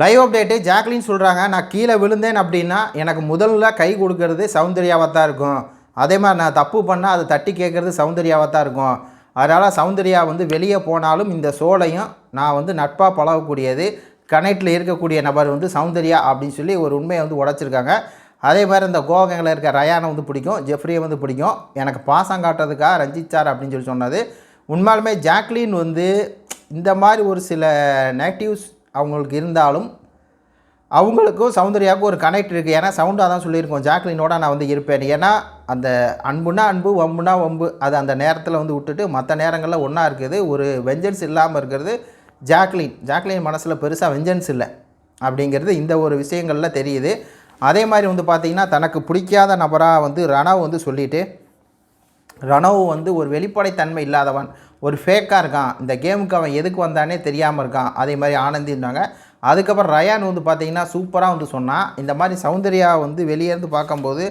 Live update Jacqueline சொல்கிறாங்க நான் கீழே விழுந்தேன் அப்படின்னா எனக்கு முதல்ல கை கொடுக்கறது சௌந்தர்யாவாக தான் இருக்கும். அதே மாதிரி நான் தப்பு பண்ணால் அதை தட்டி கேட்குறது சௌந்தர்யாவாக தான் இருக்கும். அதனால் சௌந்தர்யா வந்து வெளியே போனாலும் இந்த சோலையும் நான் வந்து நட்பாக பழகக்கூடியது கனெக்டில் இருக்கக்கூடிய நபர் வந்து சௌந்தர்யா அப்படின்னு சொல்லி ஒரு உண்மையை வந்து உடைச்சிருக்காங்க. அதே மாதிரி இந்த கோகங்களில் இருக்க ரயானை வந்து பிடிக்கும் ஜெஃப்ரியை வந்து பிடிக்கும். எனக்கு பாசம் காட்டுறதுக்காக ரஞ்சித் சார் அப்படின்னு சொல்லி சொன்னது. உண்மையாலுமே ஜாக்லின் வந்து இந்த மாதிரி ஒரு சில நெகட்டிவ்ஸ் அவங்களுக்கு இருந்தாலும் அவங்களுக்கும் சௌந்தர்யாவுக்கும் ஒரு கனெக்ட் இருக்குது ஏன்னா சவுண்டாக தான் சொல்லியிருக்கோம். ஜாக்லினோட நான் வந்து இருப்பேன். ஏன்னா அந்த அன்புனா அன்பு வம்புனா வம்பு அது அந்த நேரத்தில் வந்து விட்டுட்டு மற்ற நேரங்களில் ஒன்றா இருக்குது. ஒரு வெஞ்சன்ஸ் இல்லாமல் இருக்கிறது ஜாக்லின். ஜாக்லின் மனசில் பெருசாக வெஞ்சன்ஸ் இல்லை. அப்படிங்கிறது இந்த ஒரு விஷயங்களில் தெரியுது. அதே மாதிரி வந்து பார்த்திங்கன்னா தனக்கு பிடிக்காத நபராக வந்து ரணாவ் வந்து சொல்லிவிட்டு ரணவ் வந்து ஒரு வெளிப்படைத்தன்மை இல்லாதவன் ஒரு ஃபேக்காக இருக்கான். இந்த கேமுக்கு அவன் எதுக்கு வந்தானே தெரியாமல் இருக்கான். அதே மாதிரி ஆனந்தின்னாங்க அதுக்கப்புறம் ரயான் வந்து பார்த்திங்கன்னா சூப்பராக வந்து சொன்னான் இந்த மாதிரி சௌந்தர்யா வந்து வெளியே இருந்து பார்க்கும்போது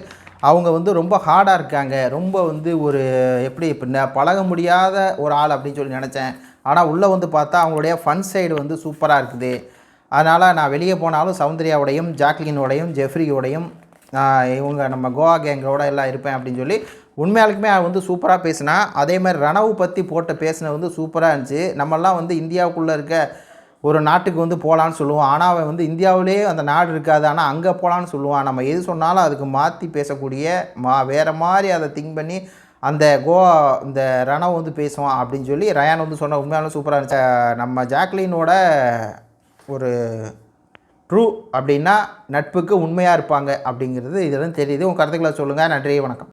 அவங்க வந்து ரொம்ப ஹார்டாக இருக்காங்க. ரொம்ப வந்து ஒரு எப்படி இப்போ பழக முடியாத ஒரு ஆள் அப்படின்னு சொல்லி நினச்சேன். ஆனால் உள்ளே வந்து பார்த்தா அவங்களுடைய ஃபன் சைடு வந்து சூப்பராக இருக்குது. அதனால் நான் வெளியே போனாலும் சௌந்தர்யாவோடையும் ஜாக்லினோடையும் ஜெஃப்ரியோடையும் இவங்க நம்ம கோவா கேங்கோட எல்லாம் இருப்பேன் அப்படின்னு சொல்லி உண்மையாலுக்குமே அவன் வந்து சூப்பராக பேசினா அதே மாதிரி ரணவு பற்றி போட்ட பேசினது வந்து சூப்பராக இருந்துச்சு. நம்மெல்லாம் வந்து இந்தியாவுக்குள்ளே இருக்க ஒரு நாட்டுக்கு வந்து போகலான்னு சொல்லுவோம். ஆனால் அவன் வந்து இந்தியாவிலேயே அந்த நாடு இருக்காது. ஆனால் அங்கே போகலான்னு சொல்லுவான். நம்ம எது சொன்னாலும் அதுக்கு மாற்றி பேசக்கூடிய மா வேறு மாதிரி அதை திங்க் பண்ணி அந்த கோவா இந்த ரணவ் வந்து பேசுவான் அப்படின்னு சொல்லி ரயான் வந்து சொன்ன உண்மையாலும் சூப்பராக இருந்துச்சு. நம்ம ஜாக்லினோட ஒரு ட்ரூ அப்படின்னா நட்புக்கு உண்மையாக இருப்பாங்க அப்படிங்கிறது இதெல்லாம் தெரியுது. உங்கள் கருத்துக்களை சொல்லுங்கள் நன்றி வணக்கம்.